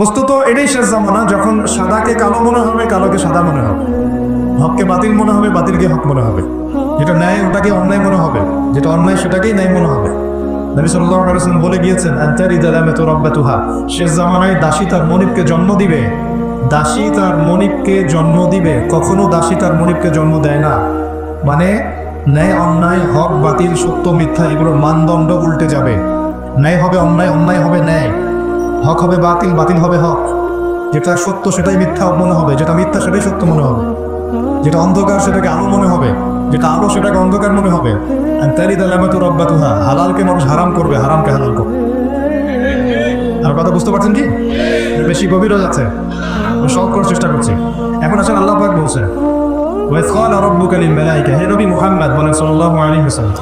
বস্তুত এটাই শেষ জামানা, যখন সাদাকে কালো মনে হবে, কালোকে সাদা মনে হবে। হককে বাতিল মনে হবে, বাতিলকে হক মনে হবে। যেটা ন্যায়, ওটাকে অন্যায় মনে হবে। যেটা অন্যায়, সেটাকেই ন্যায় মনে হবে। নবী আলাইহি বলে গিয়েছেন দালামাতু রাব্বাতুহা। শেষ জামানায় দাসী তার মনিবকে জন্ম দিবে। দাসী তার জন্ম দিবে। কখনো দাসী তার মনিবকে জন্ম দেয় না। মানে ন্যায়, অন্যায়, হক, বাতিল, সত্য, মিথ্যা, এগুলোর মানদণ্ড উল্টে যাবে। ন্যায় হবে, অন্যায় অন্যায় হবে, ন্যায়। হক হবে বাতিল বাতিল হবে হক। যেটা সত্য সেটাই মিথ্যা মনে হবে, যেটা মিথ্যা সেটাই সত্য মনে হবে। যেটা অন্ধকার সেটাকে আলো মনে হবে, যেটা আলো সেটাকে অন্ধকার মনে হবে। আর তারই দালামাতু রব্বাতুহা, হালালকে মানুষ হারাম করবে, হারামকে হালাল করবে। আর কথা বুঝতে পারছেন কি? বেশি গভীর হয়ে যাচ্ছে। সলভ করার চেষ্টা করছি। এখন আসলে আল্লাহ পাক বলছে, ওয়াইজ ক্বালা রাব্বুকা লিল মালাইকা হে নবী মুহাম্মদ বলেন সাল্লাল্লাহু আলাইহি ওয়াসাল্লাম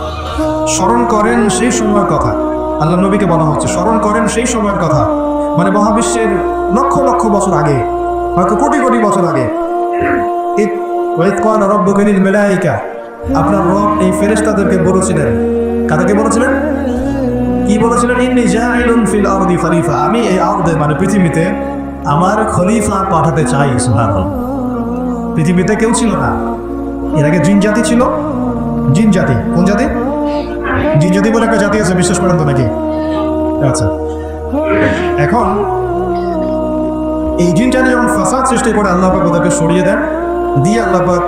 স্মরণ করেন সেই সময়ের কথা। আল্লাহ নবীকে বলা হচ্ছে স্মরণ করেন সেই সময়ের কথা। মানে মহাবিশ্বের লক্ষ লক্ষ বছর আগে, হয়তো কোটি কোটি বছর আগে। ইদ ওয়াইদ ক্বালা রাব্বুকা লিল মালাইকা। আপনার রব এই ফেরেশতাদেরকে বলেছিলেন। কাদেরকে বলেছিলেন? কি বলেছিলেন? ইন্নি জাইলুন ফিল আরদি খলিফা। আমি এই আরদে মানে পৃথিবীতে আমার খলিফা পাঠাতে চাই, সুবহানাল্লাহ। পৃথিবীতে কেউ ছিল না। এর আগে জিন জাতি ছিল। জিন জাতি, কোন জাতি? জিন জাতি বলে একটা জাতি আছে, বিশ্বাস করেন তো নাকি? আচ্ছা। এখন এই জাতি যখন ফাসাদ সৃষ্টি করে আল্লাহ পাক ওদেরকে সরিয়ে দেন, দিয়ে আল্লাহ পাক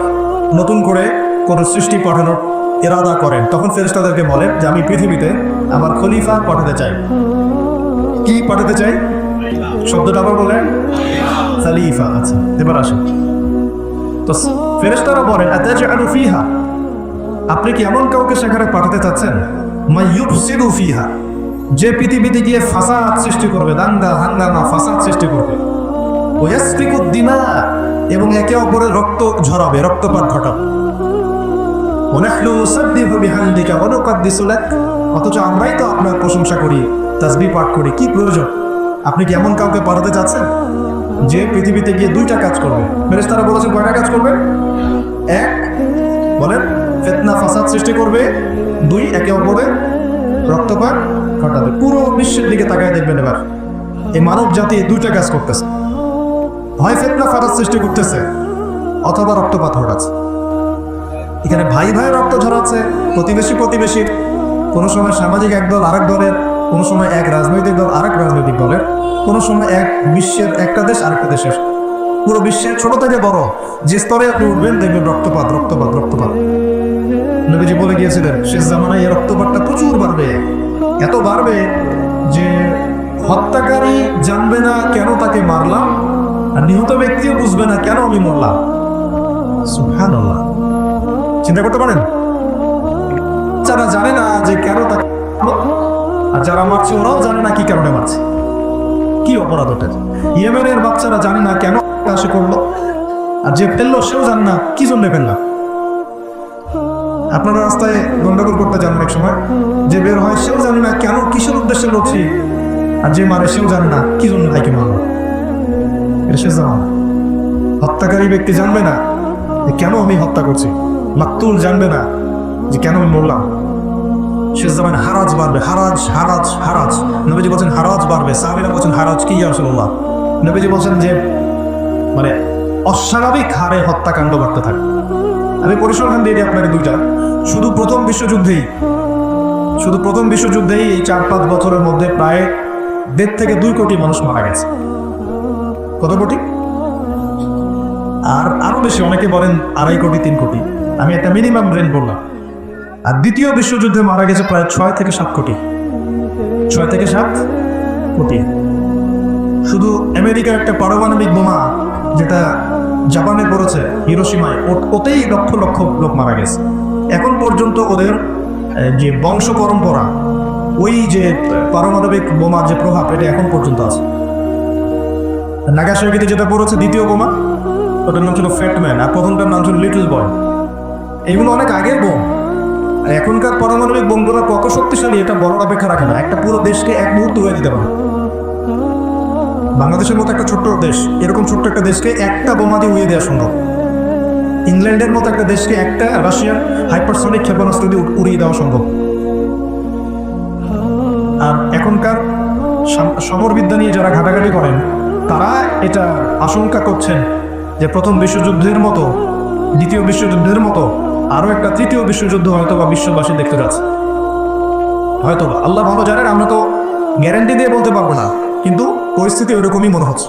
নতুন করে কোনো সৃষ্টি পাঠানোর এরাদা করেন। তখন ফেরেশতাদেরকে বলেন যে, আমি পৃথিবীতে আমার খলিফা পাঠাতে চাই। কি পাঠাতে চাই? শব্দটা আবার বলেন, খালিফা আচ্ছা এবার আসেন। তো ফেরেশতারা বলেন, আতাজআলু ফিহা? আপনি কি এমন কাউকে সেখানে পাঠাতে চাচ্ছেন? মা ইউফসিদু ফিহা। যে পৃথিবীতে গিয়ে ফাসাদ সৃষ্টি করবে, দাঙ্গা, হাঙ্গামা, ফাসাদ সৃষ্টি করবে ওয়াসফিকুদ এবং একে অপরের রক্ত ঝরাবে, রক্তপাত ঘটাবে। ওনাহলু অথচ আমরাই তো আপনার প্রশংসা করি, তাসবিহ পাঠ করি, কি প্রয়োজন? আপনি কি এমন কাউকে পাঠাতে চাচ্ছেন? যে পৃথিবীতে গিয়ে দুইটা কাজ করবে। ফেরেশতারা বলেছেন কয়টা কাজ করবে? এক, বলেন, ফেতনা ফাসাদ সৃষ্টি করবে, দুই, একে অপরের রক্তপাত ঘটাবে পুরো বিশ্বের দিকে তাকায় দেখবেন এবার। এই মানব জাতি দুইটা কাজ করতেছে। হয় ফেতনা ফাসাদ সৃষ্টি করতেছে, অথবা রক্তপাত ঘটাচ্ছে। এখানে ভাই ভাই রক্ত ঝরাচ্ছে, প্রতিবেশী প্রতিবেশীর, কোনো সময় সামাজিক এক দল, আরেক দলের, কোনো সময় এক রাজনৈতিক দল, আরেক রাজনৈতিক দলের, কোনো সময় এক বিশ্বের, একটা দেশ, আরেকটা দেশের। পুরো বিশ্বের ছোট থেকে বড়, যে স্তরে আপনি উঠবেন, দেখবেন রক্তপাত রক্তপাত রক্তপাত। নবীজি বলে গিয়েছিলেন, শেষ জামানায় এই রক্তপাতটা প্রচুর বাড়বে। এত বাড়বে যে হত্যাকারী জানবে না কেন তাকে মারলাম, আর নিহত ব্যক্তিও বুঝবে না কেন আমি মরলাম। চিন্তা করতে পারেন? যারা জানে না যে কেন তাকে আর যারা মারছে, ওরাও জানে না কি কারণে মারছে। কি অপরাধ ওটা ইয়েমেনের বাচ্চারা জানে না কেন সে করল, আর যে ফেলল, সেও জানে না কি জন্য ফেললাম। আপনারা রাস্তায় গন্ডগোল করতে জানেন এক সময়। যে বের হয় সেও জানে না কেন, কিসের উদ্দেশ্যে লড়ছি আর যে মারে সেও জানে না কি জন্য ভাইকে মারলো। এটা সে হত্যাকারী ব্যক্তি জানবে না যে কেন আমি হত্যা করছি। মাকতুল জানবে না যে কেন আমি মরলাম। শেষ জামান হারাজ বাড়বে, হারাজ হারাজ হারাজ। নবীজি বলছেন, হারাজ বাড়বে। সাহাবিরা বলছেন, হারাজ কি রাসূলুল্লাহ? নবীজি বলছেন যে মানে অস্বাভাবিক হারে হত্যাকাণ্ড বাড়তে থাকে। আমি পরিসংখ্যান দিয়ে আপনাকে দুইটা। শুধু প্রথম বিশ্বযুদ্ধেই, শুধু প্রথম বিশ্বযুদ্ধেই এই চার পাঁচ বছরের মধ্যে প্রায় দেড় থেকে দুই কোটি মানুষ মারা গেছে। কত কোটি? আর আরও বেশি, অনেকে বলেন আড়াই কোটি, তিন কোটি। আমি একটা মিনিমাম রেঞ্জ বললাম। আর দ্বিতীয় বিশ্বযুদ্ধে মারা গেছে প্রায় ছয় থেকে সাত কোটি। ছয় থেকে সাত কোটি। শুধু আমেরিকার একটা পারমাণবিক বোমা, যেটা জাপানে পড়েছে হিরোসীমায় ওতেই লক্ষ লক্ষ লোক মারা গেছে। এখন পর্যন্ত ওদের যে বংশ পরম্পরা, ওই যে পারমাণবিক বোমার যে প্রভাব, এটা এখন পর্যন্ত আছে। নাগাসাকিতে যেটা পড়েছে, দ্বিতীয় বোমা, ওটার নাম ছিল ফ্যাটম্যান আর প্রথমটার নাম ছিল লিটল বয় এগুলো অনেক আগের বোম। এখনকার পারমাণবিক বোমগুলো কত শক্তিশালী, এটা বড় অপেক্ষা রাখে না। একটা পুরো দেশকে এক মুহূর্ত হয়ে দিতে পারে। বাংলাদেশের মতো একটা ছোট্ট দেশ, এরকম ছোট্ট একটা দেশকে একটা বোমা দিয়ে উড়িয়ে দেওয়া সম্ভব। ইংল্যান্ডের মতো একটা দেশকে একটা রাশিয়ার হাইপারসনিক ক্ষেপণাস্ত্র দিয়ে উড়িয়ে দেওয়া সম্ভব। আর এখনকার সমরবিদ্যা নিয়ে যারা ঘাটাঘাটি করেন, তারা এটা আশঙ্কা করছেন যে প্রথম বিশ্বযুদ্ধের মতো, দ্বিতীয় বিশ্বযুদ্ধের মতো, আরও একটা তৃতীয় বিশ্বযুদ্ধ হয়তো বা বিশ্ববাসী দেখতে যাচ্ছে। হয়তো আল্লাহ ভালো জানেন, আমরা তো গ্যারান্টি দিয়ে বলতে পারব না, কিন্তু পরিস্থিতি ওরকমই মনে হচ্ছে।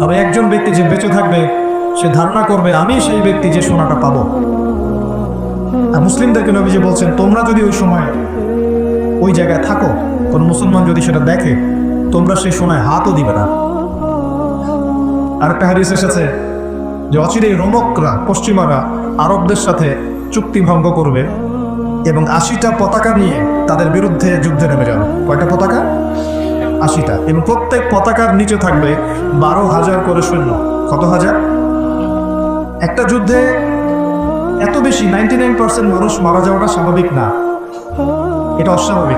তবে একজন ব্যক্তি যে বেঁচে থাকবে, সে ধারণা করবে, আমি সেই ব্যক্তি যে সোনাটা পাবো। আর মুসলিমদেরকে নবীজি বলছেন, তোমরা যদি ওই সময় ওই জায়গায় থাকো, কোন মুসলমান যদি সেটা দেখে, তোমরা সেই সোনায় হাতও দিবে না। আর একটা হাদিস এসেছে যে অচিরেই রোমকরা, পশ্চিমারা আরবদের সাথে চুক্তি ভঙ্গ করবে এবং আশিটা পতাকা নিয়ে তাদের বিরুদ্ধে যুদ্ধে নেমে যাবে। কয়টা পতাকা? আশিটা। এবং প্রত্যেক পতাকার নিচে থাকবে বারো হাজার করে সৈন্য। কত হাজার? একটা যুদ্ধে এত বেশি নাইনটি নাইন পার্সেন্ট মানুষ মারা যাওয়াটা স্বাভাবিক না। এটা অস্বাভাবিক।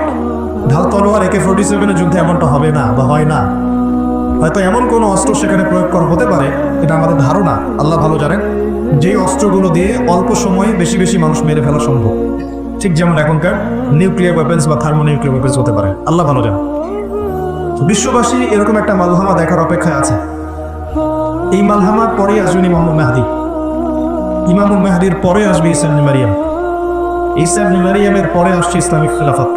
ঢাল তলোয়ার একে ফোর্টি সেভেনের যুদ্ধে এমনটা হবে না বা হয় না। হয়তো এমন কোনো অস্ত্র সেখানে প্রয়োগ করা হতে পারে, এটা আমাদের ধারণা। আল্লাহ ভালো জানেন, যেই অস্ত্রগুলো দিয়ে অল্প সময়ে বেশি বেশি মানুষ মেরে ফেলা সম্ভব। ঠিক যেমন এখনকার নিউক্লিয়ার ওয়েপেন্স বা থার্মো নিউক্লিয়ার ওয়েপেন্স হতে পারে। আল্লাহ ভালো জানেন। বিশ্ববাসী এরকম একটা মালহামা দেখার অপেক্ষায় আছে। এই মালহামার পরে আসবেন ইমাম মেহাদি। ইমামুল মেহাদির পরে আসবে ইসলাম মারিয়াম। ইসলাম মারিয়ামের পরে আসছে ইসলামিক খেলাফত।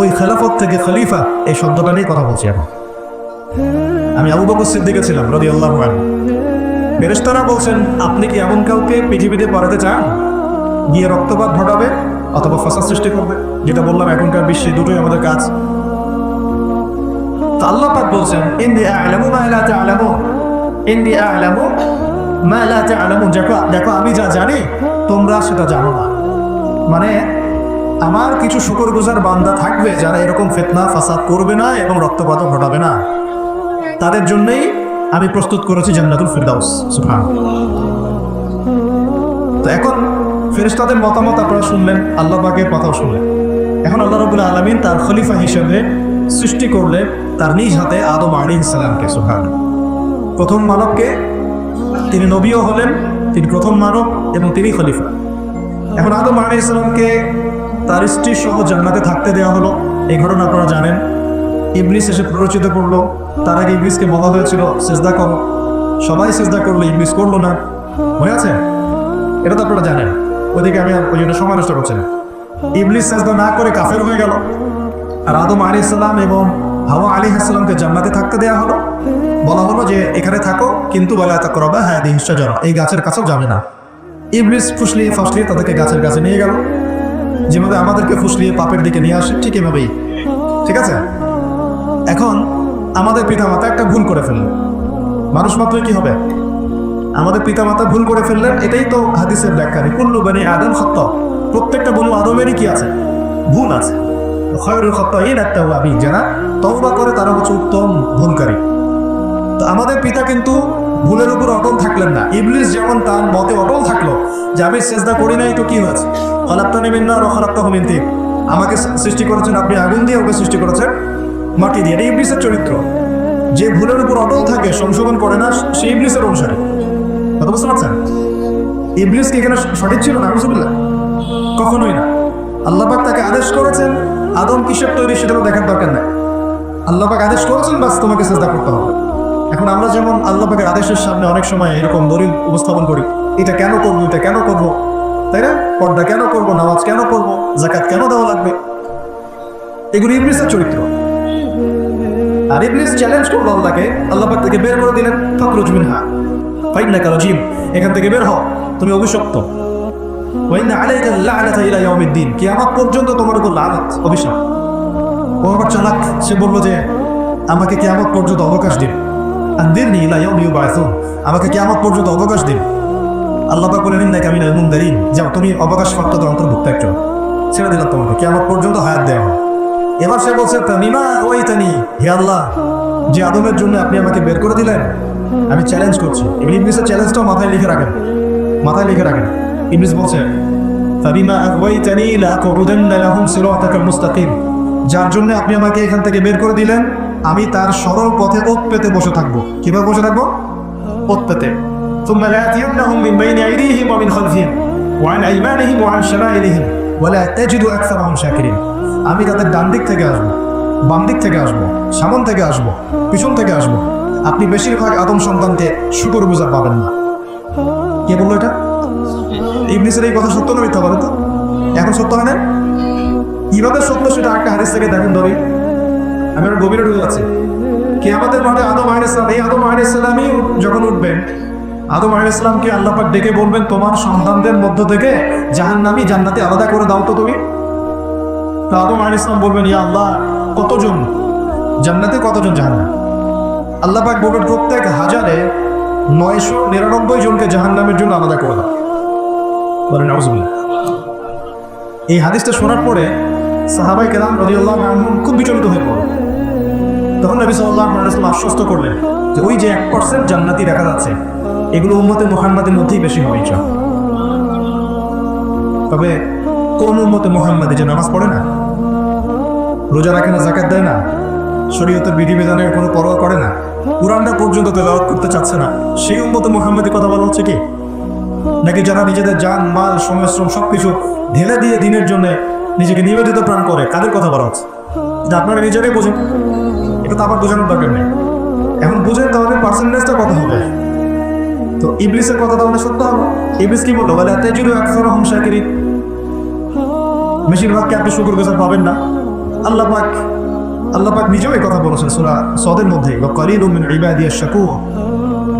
ওই খেলাফত থেকে খলিফা, এই শব্দটা নিয়ে কথা বলছি এখন। আমি আবু বকর সিদ্দিকে ছিলাম রদি আল্লাহ বেরেস্তারা বলছেন, আপনি কি এমন কাউকে পৃথিবীতে পাঠাতে চান? গিয়ে রক্তপাত ঘটাবে অথবা ফাঁসা সৃষ্টি করবে? যেটা বললাম, এখনকার বিশ্বে দুটোই আমাদের কাজ। তো আল্লাহ পাক বলছেন ইন্দি আলামু মা লা তা'লামু। ইন্দি আলামু মা লা তা'লামু। দেখো দেখো, আমি যা জানি, তোমরা সেটা জানো না। মানে আমার কিছু শুকরগুজার বান্দা থাকবে যারা এরকম ফিতনা, ফাসাদ করবে না এবং রক্তপাত ঘটাবে না। তাদের জন্যই আমি প্রস্তুত করেছি জান্নাতুল ফিরদাউস। সুবহান তো এখন ফেরেশতাদের মতামত আপনারা শুনলেন, আল্লাহ পাকের কথাও শুনলেন। এখন আল্লাহ রবুল্লা আলমিন তার খলিফা হিসেবে সৃষ্টি করলেন তার নিজ হাতে আদম আলী ইসলামকে সুহান প্রথম মানবকে তিনি নবীও হলেন, তিনি প্রথম মানব এবং তিনি খলিফা। এখন আদম আলী ইসলামকে তার স্ত্রী সহ জান্নাতে থাকতে দেওয়া হলো। এই ঘটনা আপনারা জানেন। ইবলিস এসে প্ররোচিত করল। তার আগে ইবলিসকে বলা হয়েছিল, সেজদা করো। সবাই সেজদা করল, ইবলিস করল না। হয়ে আছে? এটা তো আপনারা জানেন। ওইদিকে আমি ওই জন্য সমালোচনা করছি না। ইবলিস সেজদা না করে কাফের হয়ে গেল। আর আদম আলী ইসলাম এবং হাওয়া আলী ইসলামকে জান্নাতে থাকতে দেওয়া হলো। বলা হলো যে, এখানে থাকো, কিন্তু বলা তা করবা হ্যাঁ দিহিসটা জড়া এই গাছের কাছেও যাবে না। ইবলিস ফুসলিয়ে ফাসলিয়ে তাদেরকে গাছের কাছে নিয়ে গেল। যেভাবে আমাদেরকে ফুসলিয়ে পাপের দিকে নিয়ে আসে, ঠিক এভাবেই। ঠিক আছে? এখন আমাদের পিতামাতা একটা ভুল করে ফেললেন। মানুষ মাত্রই কি হবে? আমাদের পিতামাতা ভুল করে ফেললেন, এটাই তো হাদিসের ব্যাখ্যা। কুল্লু বানি আদম সত্য। প্রত্যেকটা বনু আদমেরই কি আছে? ভুল আছে। খয়রুল একটা আবি যারা তওবা করে তারা হচ্ছে উত্তম ভুলকারী। তো আমাদের পিতা কিন্তু ভুলের উপর অটল থাকলেন না। ইবলিস যেমন তার মতে অটল থাকল যে, আমি চেষ্টা করি নাই, তো কি হয়েছে? হলাপ্তা নেবেন না রহলাপ্তা হমিন তিক আমাকে সৃষ্টি করেছেন আপনি, আগুন দিয়ে ওকে সৃষ্টি করেছেন? মাটি দিয়ে। এটা ইবলিসের চরিত্র। যে ভুলের উপর অটল থাকে, সংশোধন করে না, সে ইবলিসের অনুসারে। কথা বুঝতে পারছেন? ইবলিস কি এখানে সঠিক ছিল না? রসুল্লাহ কখনোই না। আল্লাপাক তাকে আদেশ করেছেন আদম কিসের তৈরি সেটাও দেখার দরকার নাই। আল্লাপাক আদেশ করেছেন, বাস তোমাকে চেষ্টা করতে হবে। এখন আমরা যেমন আল্লাহ পাকের আদেশের সামনে অনেক সময় এরকম দলিল উপস্থাপন করি, এটা কেন করব, এটা কেন করব? তাই না? পর্দা কেন করব, নামাজ কেন করব জাকাত কেন দেওয়া লাগবে? এগুলো ইবলিসের চরিত্র। আর ইবলিস চ্যালেঞ্জ করল আল্লাহকে, আল্লাহ পাক থেকে বের করে দিলেন, ফখরুজ মিনহা। ফাইন না কারও জিম এখান থেকে বের হও, তুমি অভিশপ্ত। পর্যন্ত অবকাশ দিন। পর্যন্ত অবকাশ দিন। আল্লাহ তুমি অবকাশ অন্তর্ভুক্ত একজন। ছেড়ে দিলাম তোমাকে, কিয়ামত পর্যন্ত হায়াত দেওয়া এবার সে বলছে, তামিমা ওই তানি হে আল্লাহ, যে আদমের জন্য আপনি আমাকে বের করে দিলেন, আমি চ্যালেঞ্জ করছি। ইবলিসের চ্যালেঞ্জটাও মাথায় লিখে রাখেন। মাথায় লিখে রাখেন। ইবলিস বলছে ফাবিমা আগওয়াইতানি লাআকুদুন্না লাহুম সিরাতাকাল মুস্তাকিম যার জন্য আপনি আমাকে এখান থেকে বের করে দিলেন আমি তার সরল পথে ওত পেতে বসে থাকবো কিভাবে বসে থাকবো ওত পেতে ثم لآتينهم من بين أيديهم ومن خلفهم وعن أيمانهم وعن شمائلهم ولا تجد أكثرهم شاكرين আমি তাদের ডান দিক থেকে আসবো বাম দিক থেকে আসবো সামন থেকে আসবো পিছন থেকে আসবো আপনি বেশিরভাগ আদম সন্তানকে শুকর বুঝার পাবেন না কে বললো এটা ইবলিসের এই কথা সত্য না মিথ্যা বলে তো? এখন সত্য হয় না? কীভাবে সত্য সেটা একটা হারিস থেকে দেখেন ধরি আমি আর গভীরে ঢুকে যাচ্ছি। কে আমাদের মাঠে আদম আহসালাম এই আদম আহসালামই যখন উঠবেন, আদম আহসালামকে আল্লাহ পাক ডেকে বলবেন, তোমার সন্তানদের মধ্য থেকে জাহান্নামী জান্নাতে আলাদা করে দাও তো তুমি? আদম আহসালাম বলবেন, ইয়া আল্লাহ, কতজন? জান্নাতে কতজন জাহান্নাম? আল্লাহ পাক বলবেন, প্রত্যেক হাজারে নয়শো নিরানব্বই জনকে জাহান্নামের জন্য আলাদা করে দাও। বলেন এই হাদিসটা শোনার পরে সাহাবাই কেরাম রদিউল্লাহ খুব বিচলিত হয়ে পড়ল তখন নবী সাল্লাহ আশ্বস্ত করলেন যে ওই যে এক পার্সেন্ট জান্নাতি দেখা যাচ্ছে, এগুলো উম্মতে মোহাম্মদের মধ্যেই বেশি হবে ইনশা তবে কোন উম্মতে মোহাম্মদে যে নামাজ পড়ে না, রোজা রাখে না জাকাত দেয় না, শরীয়তের বিধিবিধানের কোনো পরোয়া করে না, কোরআনটা পর্যন্ত তেলাওয়াত করতে চাচ্ছে না, সেই উম্মতে মোহাম্মদের কথা বলা হচ্ছে কি? নাকি যারা নিজেদের যান মাল সময়শ্রম সব কিছু ঢেলে দিয়ে দিনের জন্য নিজেকে নিবেদিত প্রাণ করে? কাদের কথা বলা হচ্ছে? আপনারা নিজেরাই বোঝেন। এটা তো আবার বোঝানোর দরকার নেই। এখন বুঝেন তাহলে পার্সেন্টেজটা কত হবে? তো ইবলিসের কথা তাহলে সত্য হবে? ইবলিস কি বলল? বলে তেজুরু একশো রহম শাকিরি বেশিরভাগকে আপনি শুকুর গোজার পাবেন না? আল্লাহ পাক আল্লাহ পাক নিজেও এই কথা বলেছেন সুরা সদের মধ্যে বা মিন ইবাদিয়া শাকুর।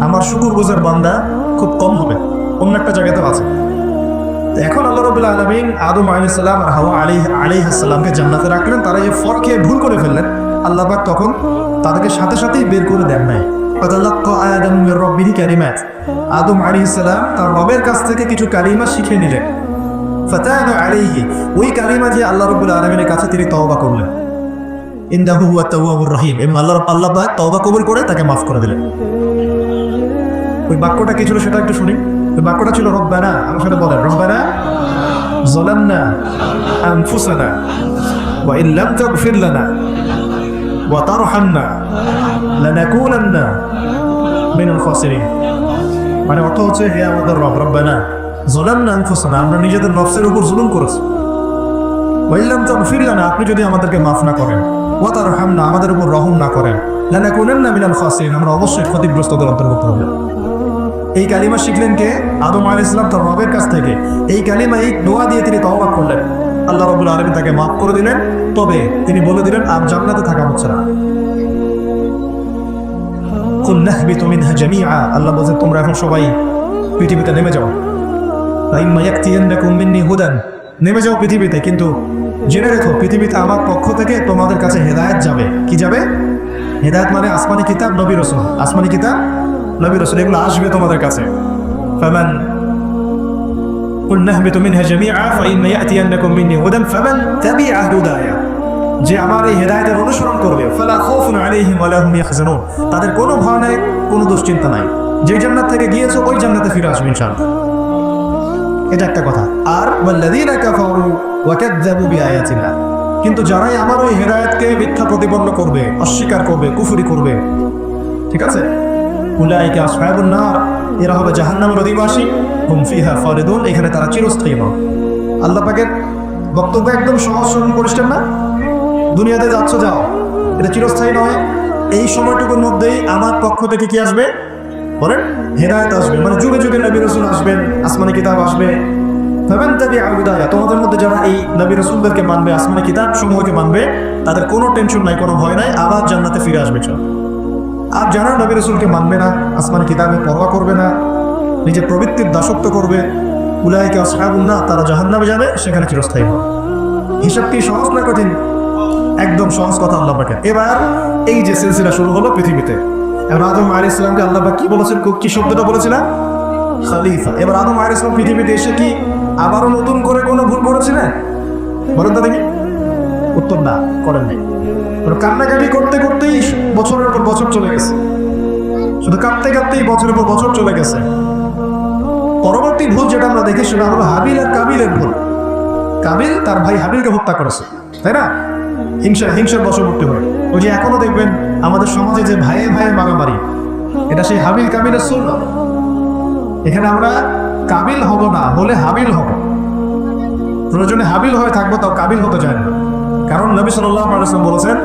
আমার শুকুর গোজার বান্দা খুব কম হবে। অন্য একটা জায়গাতেও আছে। এখন আল্লাহ রবুল্লা আলমিন আদম আলাইসাল্লাম আর হাওয়া আলী আলী আসসালামকে জান্নাতে রাখলেন। তারা এই ফল খেয়ে ভুল করে ফেললেন। আল্লাহ পাক তখন তাদেরকে সাথে সাথেই বের করে দেন নাই। রবের কাছ থেকে কিছু শিখে নিলেন। ওই কালিমা যে আল্লাহ কাছে তিনি করলেন। রহিম। আল্লাহ আল্লাহ তওবা করে তাকে মাফ করে দিলেন। ওই বাক্যটা কি ছিল সেটা একটু শুনি। বাক্যটা ছিল রব্বানা, আমার সাথে বলেন, রব্বানা জলামনা আনফুসানা ওয়া ইন লাম তাগফির লানা ওয়া তারহামনা লানাকুনান্না মিনাল খাসিরিন মানে অর্থ হচ্ছে, হে আমাদের রব, রব্বানা জলামনা আনফুসানা আমরা নিজেদের নফসের উপর জুলুম করেছি। ওয়া ইন লাম তাগফির লানা আপনি যদি আমাদেরকে মাফ না করেন ওয়া তারহামনা আমাদের উপর রহম না করেন লানাকুনান্না মিনাল খাসিরিন আমরা অবশ্যই ক্ষতিগ্রস্তদের অন্তর্ভুক্ত হবে। এই কালিমা শিখলেন কে? আদম আল ইসলাম তার রবের কাছ থেকে। এই কালিমা এই দোয়া দিয়ে তিনি তওবা করলেন। আল্লাহ রবুল আলমী তাকে মাফ করে দিলেন। তবে তিনি বলে দিলেন, আর জান্নাতে থাকা হচ্ছে না। সবাই পৃথিবীতে নেমে যাও। নেমে যাও পৃথিবীতে, কিন্তু জেনে রেখো, পৃথিবীতে আমার পক্ষ থেকে তোমাদের কাছে হেদায়েত যাবে। কি যাবে? হেদায়েত মানে আসমানি আসমানি কিতাব নবী রসুল এগুলো আসবে তোমাদের কাছে ফামান قل نهبط منها جميعا فإن يأتينكم مني هدى فمن تبع هدايا যে আমার এই হেদায়েতের অনুসরণ করবে ফালা খাউফুন আলাইহিম ওয়ালা হুম ইয়াহজানুন তাদের কোনো ভয় নাই কোনো দুশ্চিন্তা নাই যে জান্নাত থেকে গিয়েছো ওই জান্নাতে ফিরে আসবে ইনশাআল্লাহ এটা একটা কথা আর ওয়াল্লাযীনা কাফারু ওয়া কাযযাবু বিআয়াতিল্লাহ কিন্তু যারাই আমার ওই হেদায়েতকে মিথ্যা প্রতিপন্ন করবে অস্বীকার করবে কুফরি করবে ঠিক আছে উলাইকা এরা হবে জাহান্নামের অধিবাসী এখানে তারা চিরস্থায়ী আল্লাহ পাকের বক্তব্য একদম সহজ সরল পরিষ্কার না? দুনিয়াতে যাচ্ছ, যাও। এটা চিরস্থায়ী নয়। এই সময়টুকুর মধ্যেই আমার পক্ষ থেকে কি আসবে? বলেন, হেদায়ত আসবে। মানে যুগে যুগে নবী রসুল আসবেন, আসমানি কিতাব আসবে। তাবিআ হুদায়া তোমাদের মধ্যে যারা এই নবী রসুলদেরকে মানবে, আসমানি কিতাব সমূহকে মানবে, তাদের কোনো টেনশন নাই, কোনো ভয় নাই, আবার জান্নাতে ফিরে আসবে, চল। আর যারা নবী রসুলকে মানবে না, আসমান কিতাবে পরোয়া করবে না, নিজের প্রবৃত্তির দাসত্ব করবে। উলাইকে আসহাবুল না তারা জাহান্নামে যাবে, সেখানে চিরস্থায়ী হবে। হিসাব কি সহজ না কঠিন? একদম সহজ কথা আল্লাহ এবার এই যে সিলসিলা শুরু হলো পৃথিবীতে। এবার আদম আলী ইসলামকে আল্লাহ কি বলেছেন? কি শব্দটা বলেছিলেন? খালিফা। এবার আদম আলী ইসলাম পৃথিবীতে এসে কি আবারও নতুন করে কোনো ভুল করেছিলেন? বলেন তো দেখি। উত্তর না, করেন নাই। কান্নাকাটি করতে করতেই বছরের পর বছর চলে গেছে। শুধু কাঁদতে কাঁদতেই বছরের পর বছর চলে গেছে। পরবর্তী ভুল যেটা আমরা দেখি সেটা হলো হাবিল আর কাবিলের ভুল। কাবিল তার ভাই হাবিলকে হত্যা করেছে, তাই না? হিংসা, হিংসার বশবর্তী হয়ে। ওই যে এখনও দেখবেন আমাদের সমাজে যে ভাইয়ে ভাইয়ে মারামারি, এটা সেই হাবিল কাবিলের সুর এখানে আমরা কাবিল হব না, হলে হাবিল হব। প্রয়োজনে হাবিল হয়ে থাকব, তাও কাবিল হতে চায় না। কারণ নবী সাল্লাহ বলেছেন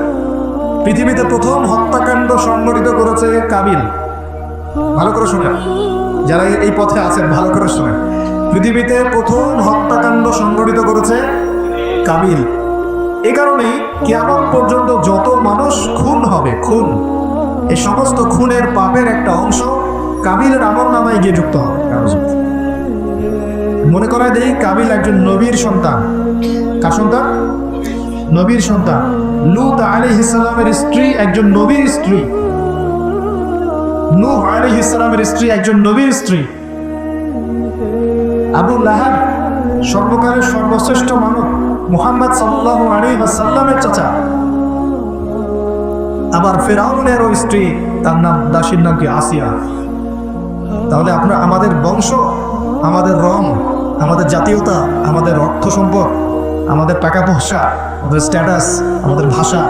পৃথিবীতে প্রথম হত্যাকাণ্ড সংগঠিত করেছে কাবিল। ভালো করে শুনেন যারা এই পথে আছেন, ভালো করে শুনেন পৃথিবীতে প্রথম হত্যাকাণ্ড সংগঠিত করেছে কাবিল। এ কারণেই কেমন পর্যন্ত যত মানুষ খুন হবে, খুন, এই সমস্ত খুনের পাপের একটা অংশ কাবিলের আমল নামায় গিয়ে যুক্ত হবে। মনে করা দেই, কাবিল একজন নবীর সন্তান। কার সন্তান? নবীর সন্তান। লুত আলী ইসলামের স্ত্রী একজন নবীর স্ত্রী। নূহ আলী ইসলামের স্ত্রী একজন নবীর স্ত্রী। আবু লাহাব সর্বকালের সর্বশ্রেষ্ঠ মানব, মুহাম্মদ সাল্লাহ আলী সাল্লামের চাচা। আবার ফেরাউনের ওই স্ত্রী, তার নাম দাসীর নাম কি? আসিয়া। তাহলে আপনার আমাদের বংশ, আমাদের রং, আমাদের জাতীয়তা, আমাদের অর্থ সম্পদ, আমাদের টাকা পয়সা আমাদের স্ট্যাটাস আমাদের ভাষা,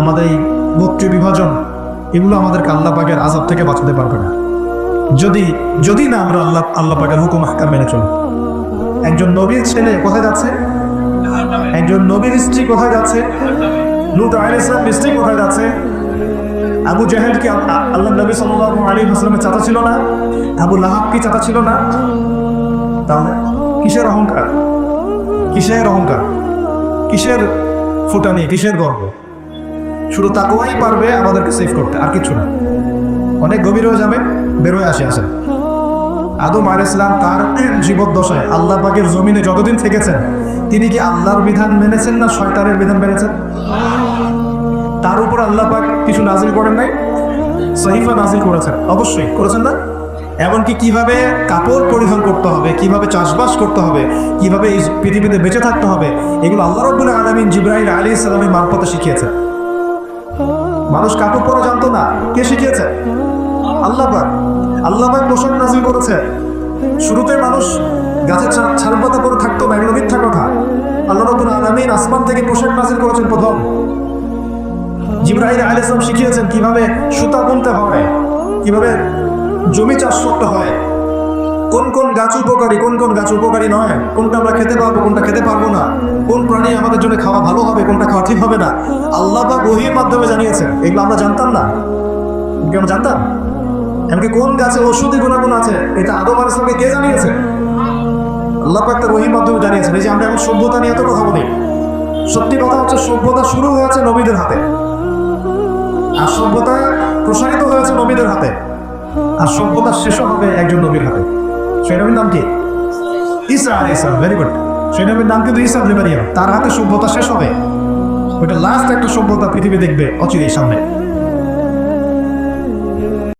আমাদের এই গোত্রীয় বিভাজন, এগুলো আমাদের আল্লাহ পাকের আজাব থেকে বাঁচাতে পারবে না। যদি যদি না আমরা আল্লাহ আল্লাহ পাকের হুকুম হাক্কা মেনে চলি। একজন নবীর ছেলে কোথায় যাচ্ছে? একজন নবীর স্ত্রী কোথায় যাচ্ছে? লুত আলাইহিস সালাম স্ত্রী কোথায় যাচ্ছে? আবু জাহেদ কি আল্লাহ নবী সাল্লাল্লাহু আলাইহি ওয়াসাল্লামের চাচা ছিল না? আবু লাহাব কি চাচা ছিল না? তাহলে কিসের অহংকার? কিসের অহংকার? কিসের ফুটানি, কিসের গর্ব? শুধু তাকওয়াই পারবে আমাদেরকে সেভ করতে, আর কিছু না। অনেক গভীর হয়ে যাবে, বেরোয় আসে আসে। আদম আল ইসলাম তার জীবদ্দশায় আল্লাহ পাকের জমিনে যতদিন থেকেছেন, তিনি কি আল্লাহর বিধান মেনেছেন না শয়তানের বিধান মেনেছেন? তার উপর আল্লাহ পাক কিছু নাজিল করেন নাই? সহিফা নাজিল করেছেন। অবশ্যই করেছেন না? এমনকি কীভাবে কাপড় পরিধান করতে হবে, কীভাবে চাষবাস করতে হবে, কীভাবে এই পৃথিবীতে বেঁচে থাকতে হবে, এগুলো আল্লাহ রব্বুল আলমিন জিব্রাহিল আলী ইসলামের মারফতে শিখিয়েছেন। মানুষ কাপড় পরা জানতো না, কে শিখিয়েছে? আল্লাহ আল্লাহ পোশাক নাজিল করেছে। শুরুতে মানুষ গাছের ছা- ছাল পাতা পরে থাকতো না এগুলো মিথ্যা কথা। আল্লাহ রব্বুল আলমিন আসমান থেকে পোশাক নাজিল করেছেন প্রথম। জিব্রাহিল আলী ইসলাম শিখিয়েছেন কীভাবে সুতা বুনতে হবে কীভাবে জমি চাষ করতে হয়। কোন কোন গাছ উপকারী, কোন কোন গাছ উপকারী নয়? কোনটা আমরা খেতে পারব, কোনটা খেতে পারব না? কোন প্রাণী আমাদের জন্য খাওয়া ভালো হবে, কোনটা খাওয়া ঠিক হবে না? আল্লাহ বা গহির মাধ্যমে জানিয়েছেন। এগুলো আমরা জানতাম না। কি আমরা জানতাম? এমনকি কোন গাছে ওষুধি গুণাগুণ আছে? এটা আদম আল ইসলামকে কে জানিয়েছে? আল্লাহ তার রহির মাধ্যমে জানিয়েছেন। এই যে আমরা এখন সভ্যতা নিয়ে এত কথা বলি, সত্যি কথা হচ্ছে সভ্যতা শুরু হয়েছে নবীদের হাতে। আর সভ্যতা প্রসারিত হয়েছে নবীদের হাতে। আর সভ্যতা শেষ হবে একজন নবীর হাতে। সেই নবীর নাম কি? ইসা ইসা ভেরি গুড সেই নবীর নাম কিন্তু ইসা আলী তার হাতে সভ্যতা শেষ হবে। ওইটা লাস্ট একটা সভ্যতা পৃথিবী দেখবে অচিরেই সামনে।